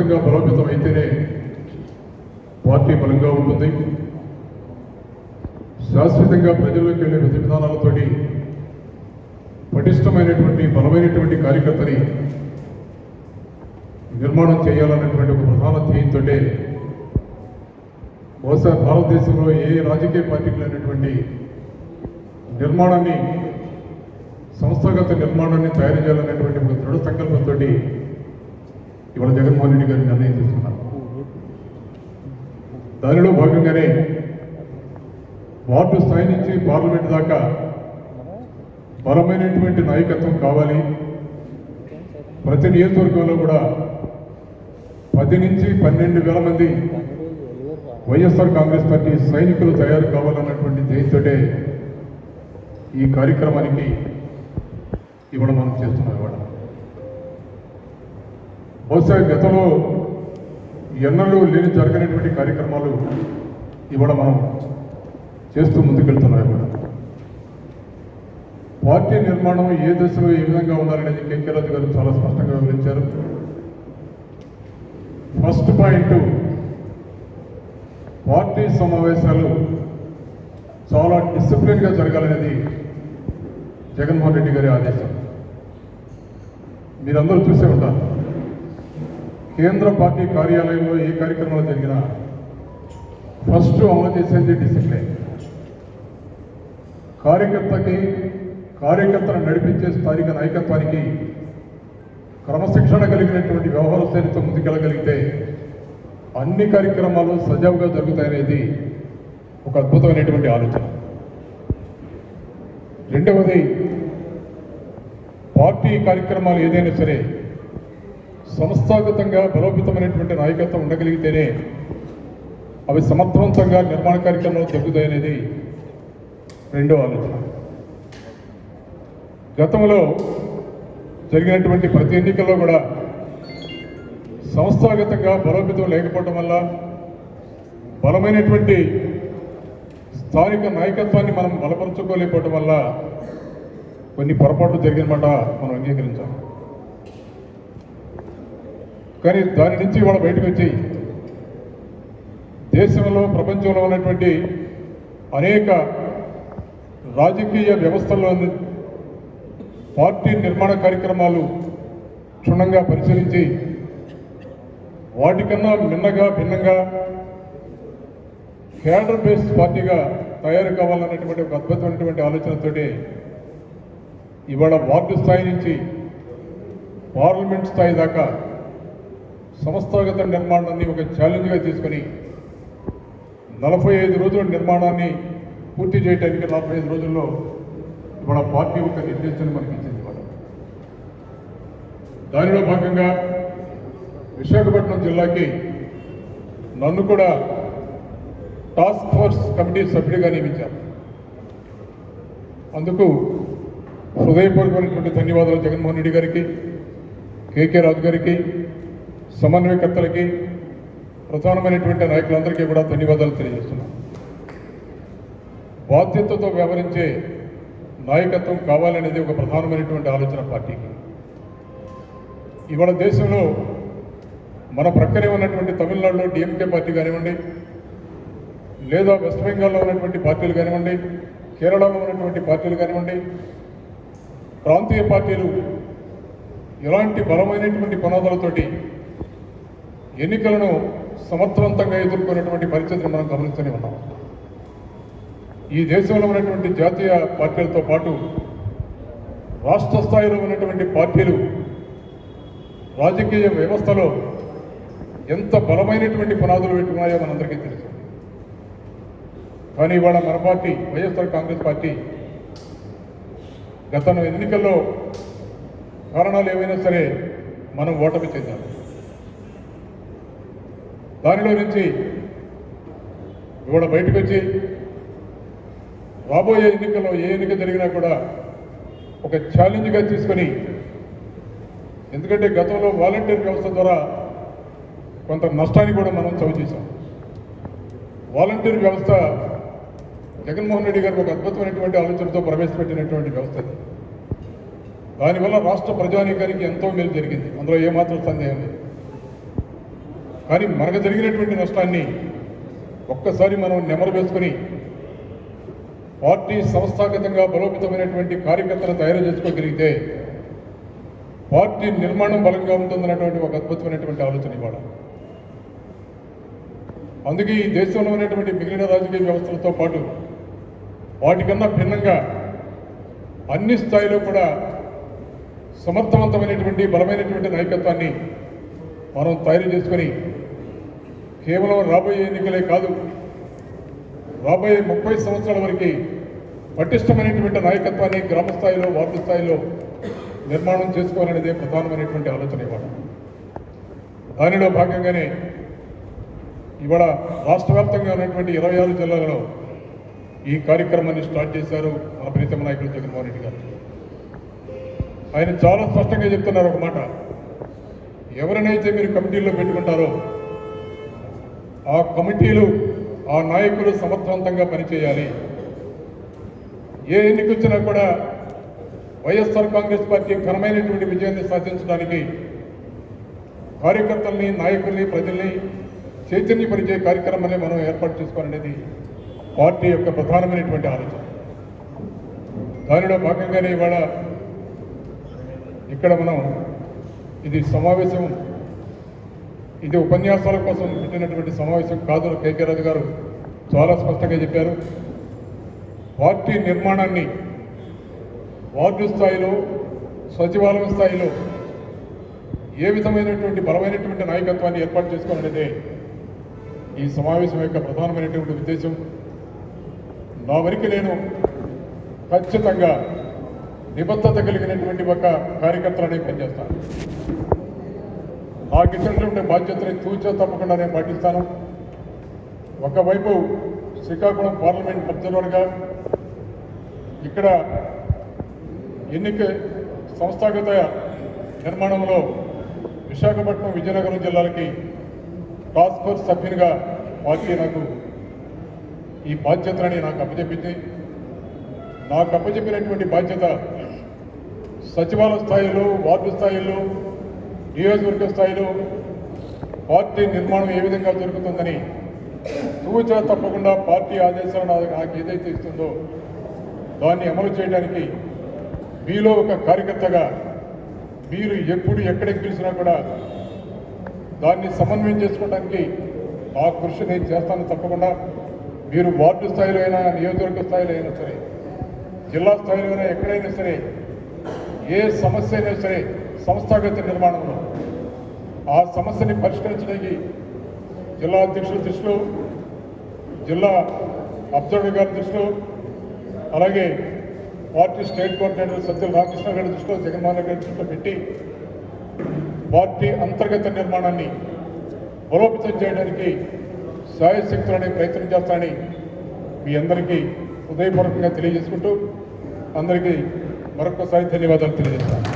సంస్థాగతంగా బలోపేతం అయితేనే పార్టీ బలంగా ఉంటుంది. శాశ్వతంగా ప్రజల్లోకి వెళ్ళే విధి విధానాలతోటి పటిష్టమైనటువంటి బలమైనటువంటి కార్యకర్తని నిర్మాణం చేయాలన్నటువంటి ఒక ప్రధాన ధ్యేయంతో బహుశా భారతదేశంలో ఏ రాజకీయ పార్టీకి లేనటువంటి నిర్మాణాన్ని సంస్థాగత నిర్మాణాన్ని తయారు చేయాలనేటువంటి ఒక దృఢ సంకల్పంతో ఇవాళ జగన్మోహన్ రెడ్డి గారు నిర్ణయం తీసుకున్నారు. దానిలో భాగంగానే వార్డు స్థాయి నుంచి పార్లమెంట్ దాకా బలమైనటువంటి నాయకత్వం కావాలి. ప్రతి నియోజకవర్గంలో కూడా పది నుంచి పన్నెండు వేల మంది వైఎస్ఆర్ కాంగ్రెస్ పార్టీ సైనికులు తయారు కావాలన్నటువంటి ధ్యేయంతోటే ఈ కార్యక్రమానికి ఇవ్వడం మనం చేస్తున్నాం ఇవాళ బహుశా గతంలో ఎన్నడూ లేని జరగనటువంటి కార్యక్రమాలు ఇవాళ మనం చేస్తూ ముందుకెళ్తున్నాం ఇవాళ పార్టీ నిర్మాణం ఏ దశలో ఏ విధంగా ఉండాలనేది కెంకే గారు చాలా స్పష్టంగా వివరించారు. ఫస్ట్ పాయింట్ పార్టీ సమావేశాలు చాలా డిసిప్లిన్గా జరగాలనేది జగన్మోహన్ రెడ్డి గారి ఆదేశం. మీరందరూ చూసే ఉంటారు. కేంద్ర పార్టీ కార్యాలయంలో ఏ కార్యక్రమాలు జరిగినా ఫస్ట్ అమలు చేసేది డిసిప్లిన్ కార్యకర్తకి కార్యకర్తను నడిపించే స్థానిక నాయకత్వానికి క్రమశిక్షణ కలిగినటువంటి వ్యవహార శైలితో ముందుకెళ్ళగలిగితే అన్ని కార్యక్రమాలు సజావుగా జరుగుతాయనేది ఒక అద్భుతమైనటువంటి ఆలోచన. రెండవది పార్టీ కార్యక్రమాలు ఏదైనా సరే సంస్థాగతంగా బలోపేతమైనటువంటి నాయకత్వం ఉండగలిగితేనే అవి సమర్థవంతంగా నిర్మాణ కార్యక్రమాలు జరుగుతాయనేది రెండో ఆలోచన. గతంలో జరిగినటువంటి ప్రతి ఎన్నికల్లో కూడా సంస్థాగతంగా బలోపేతం లేకపోవడం వల్ల బలమైనటువంటి స్థానిక నాయకత్వాన్ని మనం బలపరుచుకోలేకపోవడం వల్ల కొన్ని పొరపాట్లు జరిగినమాట మనం అంగీకరించాలి. కానీ దాని నుంచి ఇవాళ బయటకు వచ్చి దేశంలో ప్రపంచంలో ఉన్నటువంటి అనేక రాజకీయ వ్యవస్థల్లో పార్టీ నిర్మాణ కార్యక్రమాలు క్షుణ్ణంగా పరిశీలించి వాటికన్నా మిన్నగా భిన్నంగా క్యాడర్ బేస్డ్ పార్టీగా తయారు కావాలన్నటువంటి ఒక అద్భుతమైనటువంటి ఆలోచనతోటి ఇవాళ వార్డు స్థాయి నుంచి పార్లమెంట్ స్థాయి దాకా సంస్థాగత నిర్మాణాన్ని ఒక ఛాలెంజ్గా తీసుకొని నలభై ఐదు రోజుల నిర్మాణాన్ని పూర్తి చేయడానికి నలభై ఐదు రోజుల్లో ఇవాళ పార్టీ ఒక నిర్దేశాన్ని మనకి ఇచ్చింది దానిలో భాగంగా విశాఖపట్నం జిల్లాకి నన్ను కూడా టాస్క్ ఫోర్స్ కమిటీ సభ్యుడిగా నియమించారు. అందుకు హృదయపూర్వకమైనటువంటి ధన్యవాదాలు జగన్మోహన్ రెడ్డి గారికి కేకే రాజు గారికి సమన్వయకర్తలకి ప్రధానమైనటువంటి నాయకులందరికీ కూడా ధన్యవాదాలు తెలియజేస్తున్నాను బాధ్యతతో వ్యవహరించే నాయకత్వం కావాలనేది ఒక ప్రధానమైనటువంటి ఆలోచన పార్టీకి. ఇవాళ దేశంలో మన ప్రక్కనే ఉన్నటువంటి తమిళనాడులో డిఎంకే పార్టీ కానివ్వండి లేదా వెస్ట్ బెంగాల్లో ఉన్నటువంటి పార్టీలు కానివ్వండి కేరళలో ఉన్నటువంటి పార్టీలు కానివ్వండి ప్రాంతీయ పార్టీలు ఎలాంటి బలమైనటువంటి పునాదులతోటి ఎన్నికలను సమర్థవంతంగా ఎదుర్కొనేటువంటి పరిస్థితిని మనం గమనిస్తూనే ఉన్నాం. ఈ దేశంలో ఉన్నటువంటి జాతీయ పార్టీలతో పాటు రాష్ట్ర స్థాయిలో ఉన్నటువంటి పార్టీలు రాజకీయ వ్యవస్థలో ఎంత బలమైనటువంటి పునాదులు పెట్టుకున్నాయో మనందరికీ తెలుసు. కానీ ఇవాళ మన పార్టీ వైఎస్ఆర్ కాంగ్రెస్ పార్టీ గత ఎన్నికల్లో కారణాలు ఏవైనా సరే మనం ఓటమి చెందాం. దానిలో నుంచి ఇవాళ బయటకు వచ్చి రాబోయే ఎన్నికల్లో ఏ ఎన్నిక జరిగినా కూడా ఒక ఛాలెంజ్గా తీసుకొని ఎందుకంటే గతంలో వాలంటీర్ వ్యవస్థ ద్వారా కొంత నష్టాన్ని కూడా మనం చవి చేశాం. వాలంటీర్ వ్యవస్థ జగన్మోహన్ రెడ్డి గారికి ఒక అద్భుతమైనటువంటి ఆలోచనతో ప్రవేశపెట్టినటువంటి వ్యవస్థ దానివల్ల రాష్ట్ర ప్రజానీకానికి ఎంతో మేలు జరిగింది. అందులో ఏమాత్రం సందేహం లేదు. కానీ మనకు జరిగినటువంటి నష్టాన్ని ఒక్కసారి మనం నెమరు వేసుకొని పార్టీ సంస్థాగతంగా బలోపేతమైనటువంటి కార్యకర్తలు తయారు చేసుకోగలిగితే పార్టీ నిర్మాణం బలంగా ఉంటుందన్నటువంటి ఒక అద్భుతమైనటువంటి ఆలోచన ఇవాళ. అందుకే ఈ దేశంలో ఉన్నటువంటి మిగిలిన రాజకీయ వ్యవస్థలతో పాటు వాటికన్నా భిన్నంగా అన్ని స్థాయిలో కూడా సమర్థవంతమైనటువంటి బలమైనటువంటి నాయకత్వాన్ని మనం తయారు చేసుకొని కేవలం రాబోయే ఎన్నికలే కాదు రాబోయే ముప్పై సంవత్సరాల వరకు పటిష్టమైనటువంటి నాయకత్వాన్ని గ్రామ స్థాయిలో వార్డు స్థాయిలో నిర్మాణం చేసుకోవాలనేదే ప్రధానమైనటువంటి ఆలోచన ఇవాళ. దానిలో భాగంగానే ఇవాళ రాష్ట్ర వ్యాప్తంగా ఉన్నటువంటి ఇరవై ఆరు జిల్లాలలో ఈ కార్యక్రమాన్ని స్టార్ట్ చేశారు మన ప్రీతమ నాయకుడు జగన్మోహన్ రెడ్డి గారు. ఆయన చాలా స్పష్టంగా చెప్తున్నారు ఒక మాట. ఎవరినైతే మీరు కమిటీల్లో పెట్టుకుంటారో ఆ కమిటీలు ఆ నాయకులు సమర్థవంతంగా పనిచేయాలి. ఏ ఎన్నికొచ్చినా కూడా వైఎస్ఆర్ కాంగ్రెస్ పార్టీ ఘనమైనటువంటి విజయాన్ని సాధించడానికి కార్యకర్తల్ని నాయకుల్ని ప్రజల్ని చైతన్యపరిచే కార్యక్రమాన్ని మనం ఏర్పాటు చేసుకోవాలనేది పార్టీ యొక్క ప్రధానమైనటువంటి ఆలోచన. దానిలో భాగంగానే ఇవాళ ఇక్కడ మనం ఇది సమావేశం ఇది ఉపన్యాసాల కోసం పెట్టినటువంటి సమావేశం కాదు కేకే రాజు గారు. చాలా స్పష్టంగా చెప్పారు. పార్టీ నిర్మాణాన్ని వార్డు స్థాయిలో సచివాలయం స్థాయిలో ఏ విధమైనటువంటి బలమైనటువంటి నాయకత్వాన్ని ఏర్పాటు చేసుకోవాలనేదే ఈ సమావేశం యొక్క ప్రధానమైనటువంటి ఉద్దేశం. నా వరకు నేను ఖచ్చితంగా నిబద్ధత కలిగినటువంటి ఒక కార్యకర్తలనే పనిచేస్తాను. నాకు ఇచ్చినటువంటి బాధ్యతని తూచా తప్పకుండా నేను పాటిస్తాను. ఒకవైపు శ్రీకాకుళం పార్లమెంట్ అబ్జర్వర్గా ఇక్కడ ఎన్నిక సంస్థాగత నిర్మాణంలో విశాఖపట్నం విజయనగరం జిల్లాలకి టాస్క్ ఫోర్స్ సభ్యునిగా పార్టీ నాకు ఈ బాధ్యతలని నాకు అప్పచెప్పింది. నాకు అప్పచెప్పినటువంటి బాధ్యత సచివాలయ స్థాయిలో వార్డు స్థాయిలో నియోజకవర్గ స్థాయిలో పార్టీ నిర్మాణం ఏ విధంగా జరుగుతుందని సూచన తప్పకుండా పార్టీ ఆదేశాలు నాకు ఏదైతే ఇస్తుందో దాన్ని అమలు చేయడానికి మీలో ఒక కార్యకర్తగా మీరు ఎప్పుడు ఎక్కడికి పిలిచినా కూడా దాన్ని సమన్వయం చేసుకోవడానికి ఆ కృషి నేను చేస్తాను తప్పకుండా. మీరు వార్డు స్థాయిలో అయినా నియోజకవర్గ స్థాయిలో అయినా సరే జిల్లా స్థాయిలో అయినా ఎక్కడైనా సరే ఏ సమస్య అయినా సరే సంస్థాగత నిర్మాణంలో ఆ సమస్యని పరిష్కరించడానికి జిల్లా అధ్యక్షుల దృష్టిలో జిల్లా అబ్జర్వర్ గారి దృష్టిలో అలాగే party state coordinator Satyam Ramakrishna గారి దృష్టిలో జగన్మోహన్ రెడ్డి గారి దృష్టిలో పెట్టి పార్టీ అంతర్గత నిర్మాణాన్ని బలోపేతం చేయడానికి సాయశక్తులనే ప్రయత్నం చేస్తానని మీ అందరికీ హృదయపూర్వకంగా తెలియజేసుకుంటూ అందరికీ మరొకసారి ధన్యవాదాలు తెలియజేస్తాను